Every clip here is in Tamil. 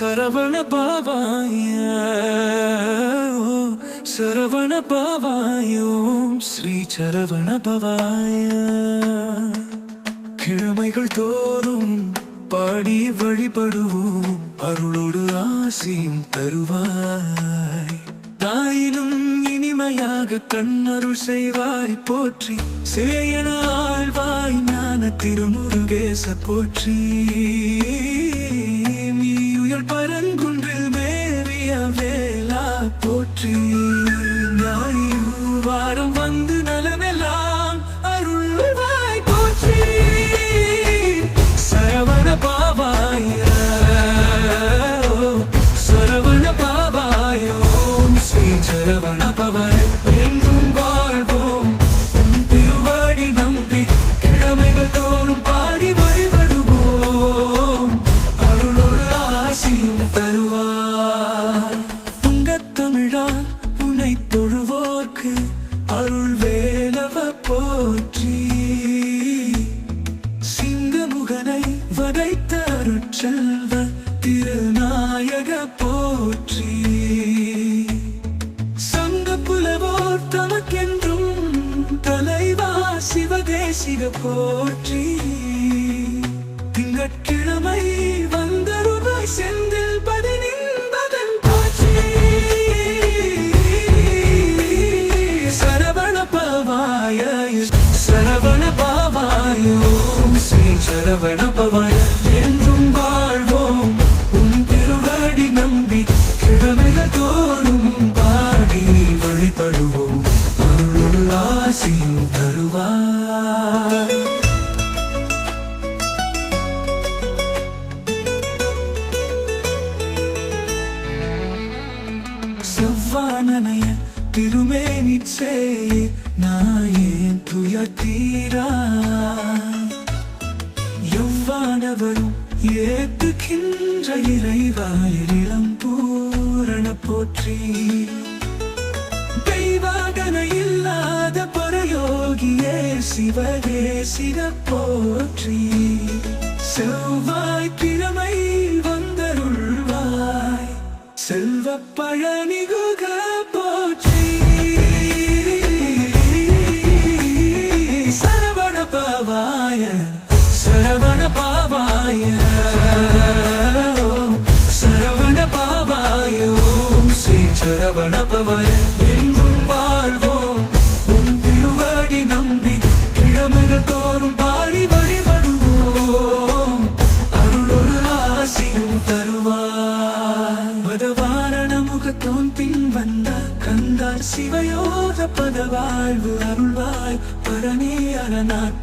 சரவண பாவாய சரவண பாவாயோம் ஸ்ரீ சரவண பவாய. கிழமைகள் தோறும் பாடி வழிபடுவோம் அருளோடு ஆசையும் தருவாய். தாயினும் இனிமையாக கண்ணருள் செய்வாய் போற்றி. சேயன ஆழ்வாய் ஞான திருமுருகேச போற்றி. பரங்குன்றில் மேவிய வேளா போற்றி. ஞாயிறு வாரம் வந்து நலமெல்லாம் அருள்வாய் போற்றி. சரவண பாவாய சரவண பாவாயோ ஸ்ரீ சரவண தருவார். துங்கத்தமிழா உன்னை தொழுவோர்க்கு அருள் வேலவ போற்றி. சிங்கமுகனை வதைத்த அருட்செல்வ திருநாயக போற்றி. சங்க புலவோர் தமக்கென்றும் தலைவா சிவதேசிக போற்றி. ஸ்ரீ என்றும் வாழ்வோம். உன் திருவடி நம்பி கிழமைகள் தோறும் பாடி வழிபடுவோம். அருள் ஆசியும் தருவாய் செவ்வானனைய திருமேனிச்சே நாயேன் துயத்தீரா எவ்வானவரும் ஏத்துக்கின்ற இறைவாயிரம் பூரண போற்றி. தெய்வாகன இல்லாத பரயோகியே சிவகே சிவ போற்றி. செவ்வாய் கிழமை வந்தருள்வாய். செல்வ பழனிகுக பாவாய சரவண பாவாயோ ஸ்ரீ சரவண பவாய என்றும் வாழ்வோம் உன் திருவடி நம்பி கிழமைகள் தோறும் பாடி வழிபடுவோம் அருளொரு ஆசியும் தருவார் மதவாரண முகத்தோன் பின் வந்த கந்தார் சிவயோக பத அருள்வாய். பரணி அரணார்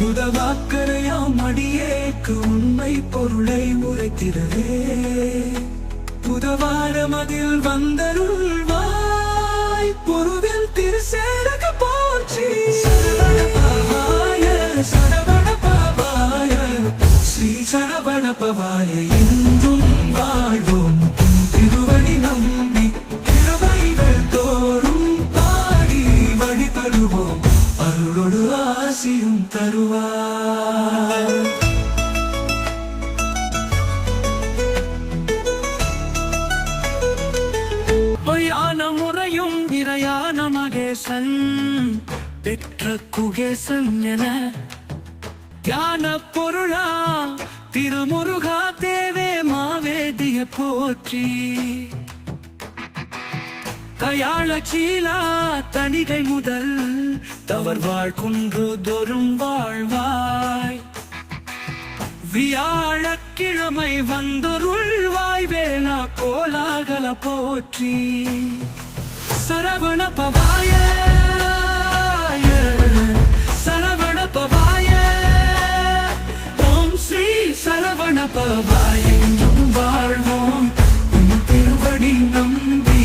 புதவாக்கரையாம் அடியேக்கு உண்மை பொருளை உரைத்திடவே. புதவாரம் அதில் வந்தருள்வாய் பொருவில் திருசேரக போற்றி. சரவண பாவாய சரவண பவாய ஸ்ரீ சரவண பவாய என்றும் மகேசன் பெற்ற குகேசன் என தியான பொருளா திருமுருகா தேவே மாவேதிய போற்றி. கயாள சீலா தணிகை முதல் தவர் வாழ்குன்று தோறும் வாழ்வாய். வியாழக்கிழமை வந்தொருள்வாய் வேளா கோலாகல போற்றி. சரவண பவாய சரவண பவாய ஓம் ஸ்ரீ சரவண பவாய என்றும் வாழ்வோம். உன் திருவடி நம்பி.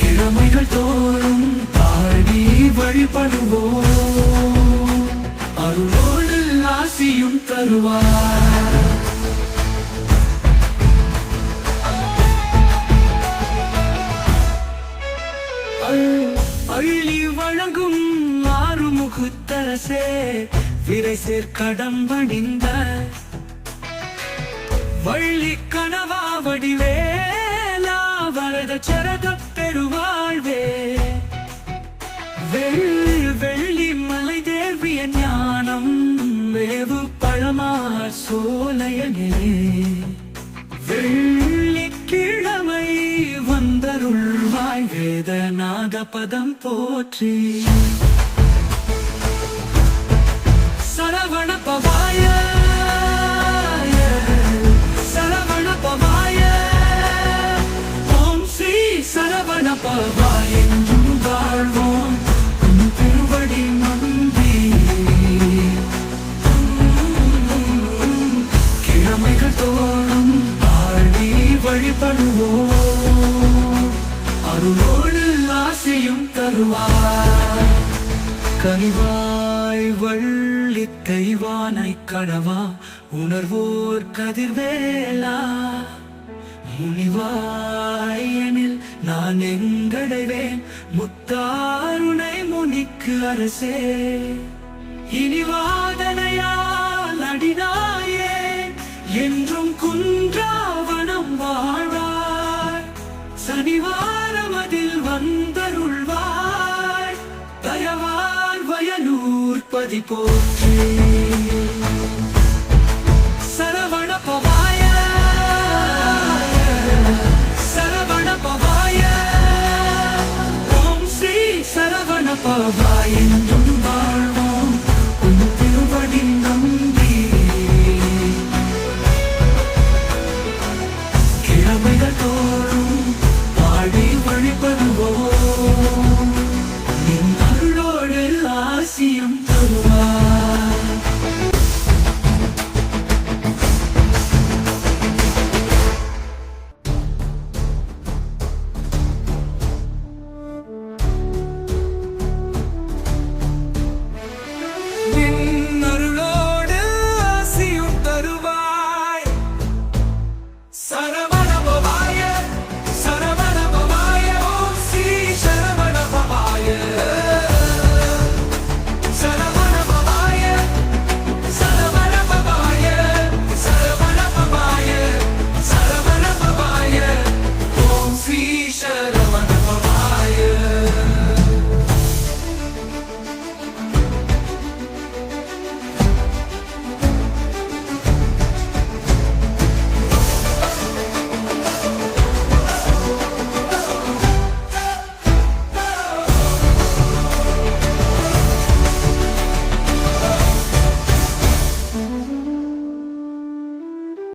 கிழமைகள் தோறும் பாடி வழிபடுவோம். அருளோடு ஆசியும் தருவார். அள்- அள்ளி சேர்க்கடம் பணிந்த வள்ளி கனவா வடிவேலா வரத சரத பெருவாழ்வே. வெள்ளி வெள்ளி மலை தேவிய ஞானம் வேவு பழமா சோலையனே. வெள்ளி கிழமை வந்தருள்வாய் வேதநாத பதம் போற்றி. கிழமைகள் தோறும் ஆழ்வி வழிபடுவோம். அருளோடு ஆசையும் தருவார். கனிவாய் வள்ளி தெய்வானை கனவா உணர்வோர் கதிர்வேலா. முனிவாயனில் நான் எங்கடைவேன் முத்தாருணை முனிக்கு அரசே. இனிவாதனையால் அடினாயே என் வயலூர் பதி போற்றி